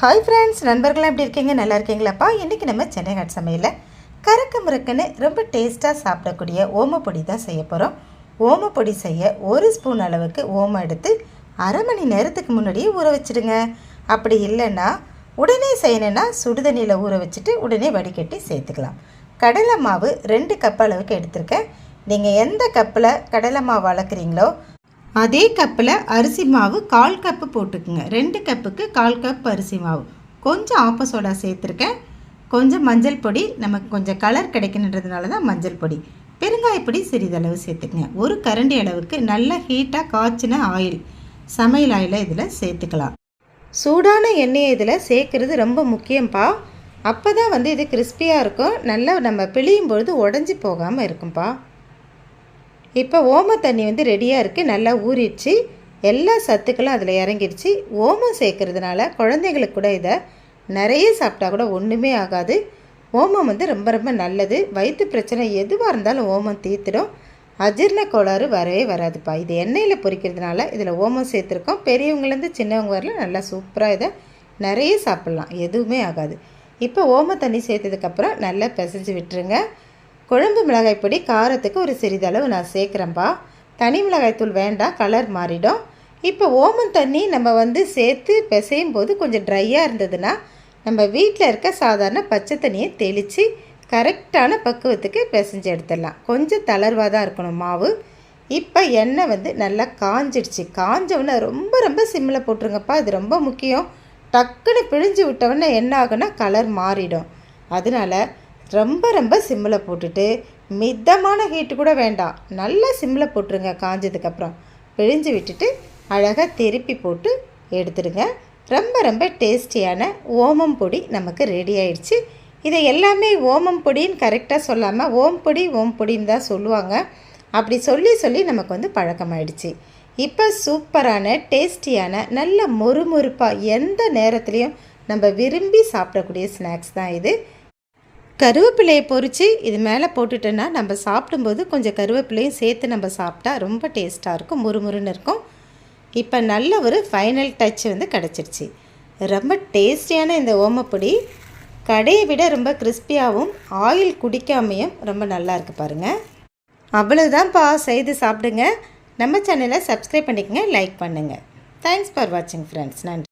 Hi friends நண்பர்களாக எப்படி இருக்கீங்க? நல்லா இருக்கீங்களாப்பா? இன்றைக்கி நம்ம சென்னை ஹாட் சமையலில் கறக்க முறுக்குன்னு ரொம்ப டேஸ்ட்டாக சாப்பிடக்கூடிய ஓமப்பொடி தான் செய்ய போகிறோம் ஓமப்பொடி செய்ய ஒரு ஸ்பூன் அளவுக்கு ஓமம் எடுத்து அரை மணி நேரத்துக்கு முன்னாடியே ஊற வச்சிடுங்க. அப்படி இல்லைன்னா உடனே செய்யணுன்னா சுடுதண்ணியில் ஊற வச்சுட்டு உடனே வடிகட்டி சேர்த்துக்கலாம். கடலை மாவு ரெண்டு கப் அளவுக்கு எடுத்திருக்கேன். நீங்கள் எந்த கப்பில் கடலை மாவு வளர்க்குறீங்களோ அதே கப்பில் அரிசி மாவு கால் கப்பு போட்டுக்குங்க. ரெண்டு கப்புக்கு கால் கப் அரிசி மாவு. கொஞ்சம் ஆப்ப சோடா சேர்த்துருக்கேன். கொஞ்சம் மஞ்சள் பொடி நமக்கு கொஞ்சம் கலர் கிடைக்கணுன்றதுனால தான் மஞ்சள் பொடி. பெருங்காய பொடி சிறிதளவு சேர்த்துக்குங்க. ஒரு கரண்டி அளவுக்கு நல்ல ஹீட்டாக காய்ச்சின ஆயில் சமையல் ஆயிலை இதில் சேர்த்துக்கலாம். சூடான எண்ணெயை இதில் சேர்க்குறது ரொம்ப முக்கியம்ப்பா அப்போ தான் வந்து இது கிறிஸ்பியாக இருக்கும். நல்லா நம்ம பிழியும் பொழுது உடஞ்சி போகாமல் இருக்கும்ப்பா இப்போ ஓம தண்ணி வந்து ரெடியாக இருக்குது நல்லா ஊறிடுச்சு. எல்லா சத்துக்களும் அதில் இறங்கிடுச்சு. ஓமம் சேர்க்கறதுனால குழந்தைங்களுக்கு கூட இதை நிறைய சாப்பிட்டா கூட ஒன்றுமே ஆகாது. ஓமம் வந்து ரொம்ப ரொம்ப நல்லது. வயிற்று பிரச்சனை எதுவாக இருந்தாலும் ஓமம் தீர்த்துடும். அஜீர்ண கோளாறு வரவே வராதுப்பா. இது எண்ணெயில் பொரிக்கிறதுனால இதில் ஓமம் சேர்த்துருக்கோம். பெரியவங்கலேருந்து சின்னவங்க வரலாம் நல்லா சூப்பராக இதை நிறைய சாப்பிட்லாம். எதுவுமே ஆகாது. இப்போ ஓம தண்ணி சேர்த்ததுக்கப்புறம் நல்லா பிசைஞ்சு விட்டுருங்க. குழம்பு மிளகாய் பொடி காரத்துக்கு ஒரு சிறிதளவு நான் சேர்க்குறேன்ப்பா தனி மிளகாய் தூள் வேண்டாம் கலர் மாறிடும். இப்போ ஓமம் தண்ணி நம்ம வந்து சேர்த்து பிசையும் போது கொஞ்சம் ட்ரையாக இருந்ததுன்னா நம்ம வீட்டில் இருக்க சாதாரண பச்சை தண்ணியை தெளித்து கரெக்டான பக்குவத்துக்கு பிசைஞ்சு எடுத்துடலாம். கொஞ்சம் தளர்வாக தான் இருக்கணும் மாவு. இப்போ எண்ணெய் வந்து நல்லா காஞ்சிடுச்சு. காஞ்சவுடனே ரொம்ப ரொம்ப சிம்மில் போட்டுருங்கப்பா. இது ரொம்ப முக்கியம். டக்குன்னு பிழிஞ்சு விட்டவுடனே என்ன ஆகுனா கலர் மாறிடும். அதனால ரொம்ப ரொம்ப சிம்மில் போட்டுட்டு மிதமான ஹீட்டு கூட வேண்டாம். நல்லா சிம்மில் போட்டுருங்க காஞ்சதுக்கப்புறம். பிழிஞ்சு விட்டுட்டு அழகாக திருப்பி போட்டு எடுத்துடுங்க. ரொம்ப ரொம்ப டேஸ்டியான ஓமம் பொடி நமக்கு ரெடி ஆயிடுச்சு. இதை எல்லாமே ஓமம் பொடின்னு கரெக்டாக சொல்லாமல் ஓம் பொடி ஓம் பொடின்னு தான் சொல்லுவாங்க. அப்படி சொல்லி சொல்லி நமக்கு வந்து பழக்கமாயிடுச்சு. இப்போ சூப்பரான டேஸ்டியான நல்ல மொறுமொறுப்பாக எந்த நேரத்துலையும் நம்ம விரும்பி சாப்பிடக்கூடிய ஸ்நாக்ஸ் தான் இது. கருவேப்பிலையை பொறித்து இது மேலே போட்டுட்டோன்னா நம்ம சாப்பிடும்போது கொஞ்சம் கருவேப்பிலையும் சேர்த்து நம்ம சாப்பிட்டா ரொம்ப டேஸ்ட்டாக இருக்கும் முறுமுறுன்னு இருக்கும். இப்போ நல்ல ஒரு ஃபைனல் டச் வந்து கிடச்சிருச்சு. ரொம்ப டேஸ்டியான இந்த ஓமப்பொடி. கடையை விட ரொம்ப கிறிஸ்பியாகவும் ஆயில் குடிக்காமையும் ரொம்ப நல்லா இருக்குது பாருங்கள் அவ்வளோதான்ப்பா செய்து சாப்பிடுங்க. நம்ம சேனலை சப்ஸ்கிரைப் பண்ணிக்கங்க லைக் பண்ணுங்கள் தேங்க்ஸ் ஃபார் வாட்சிங் ஃப்ரெண்ட்ஸ் நன்றி.